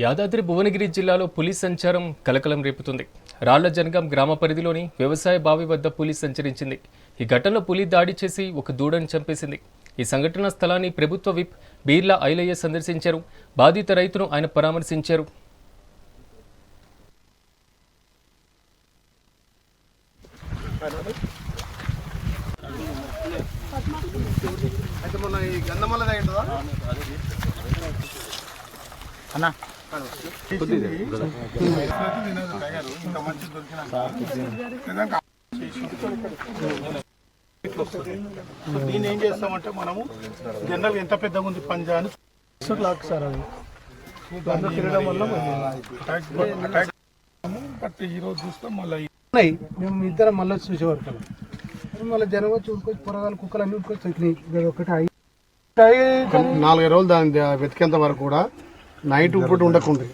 యాదాద్రి భువనగిరి జిల్లాలో పులి సంచారం కలకలం రేపుతుంది. రాళ్ళ జనగం గ్రామ పరిధిలోని వ్యవసాయ బావి వద్ద పులి సంచరించింది. ఈ ఘటనలో పులి దాడి చేసి ఒక దూడను చంపేసింది. ఈ సంఘటన స్థలాన్ని ప్రభుత్వ విప్ బీర్లా ఐలయ్య సందర్శించారు. బాధిత రైతును ఆయన పరామర్శించారు. అయితే మొన్న ఈ గంధమల్ల అన్న. దీన్ని ఏం చేస్తామంటే మనము జనరల్ ఎంత పెద్దగా ఉంది పంజా అని లాక్ సార్ అది తిరగడం వల్ల అటాక్ అటాక్ బట్ ఈ రోజు చూస్తాం మళ్ళీ ఉన్నాయి మేము ఇద్దరం మళ్ళీ వచ్చి చూసేవారు మళ్ళీ జనం వచ్చి ఉడుకొచ్చి పొరగాలు కుక్కలు అన్ని ఉడుకొచ్చి వచ్చినాయి ఒకటి నాలుగైదు రోజులు దాన్ని వెతికేంత వరకు కూడా నైట్ ఇప్పుడు ఉండకుండా.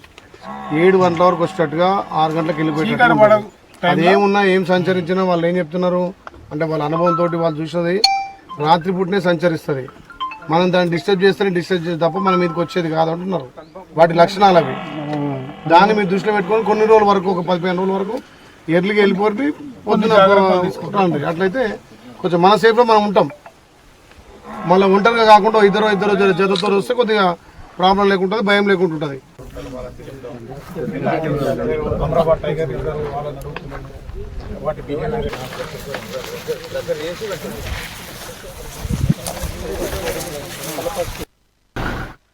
ఏడు గంటల వరకు వచ్చేటట్టుగా ఆరు గంటలకు వెళ్ళిపోయేటట్టు అదేమున్నా ఏం సంచరించినా వాళ్ళు ఏం చెప్తున్నారు? అంటే వాళ్ళ అనుభవంతో వాళ్ళు చూసినది రాత్రి పూటనే సంచరిస్తుంది. మనం దాన్ని డిస్టర్బ్ చేస్తేనే డిస్టర్బ్ చేస్తే తప్ప మన మీదకి వచ్చేది కాదు అంటున్నారు. వాటి లక్షణాలు అవి. దాన్ని మీరు దృష్టిలో పెట్టుకొని కొన్ని రోజుల వరకు ఒక పదిహేను రోజుల వరకు ఎర్లీగా వెళ్ళిపోయి పొద్దున రండి. అట్లయితే కొంచెం మన సేఫ్లో మనం ఉంటాం. మళ్ళీ ఒంటరిగా కాకుండా ఇద్దరు ఇద్దరు జతతో వస్తే కొద్దిగా ప్రాబ్లం లేకుండా భయం లేకుండా ఉంటుంది వాటి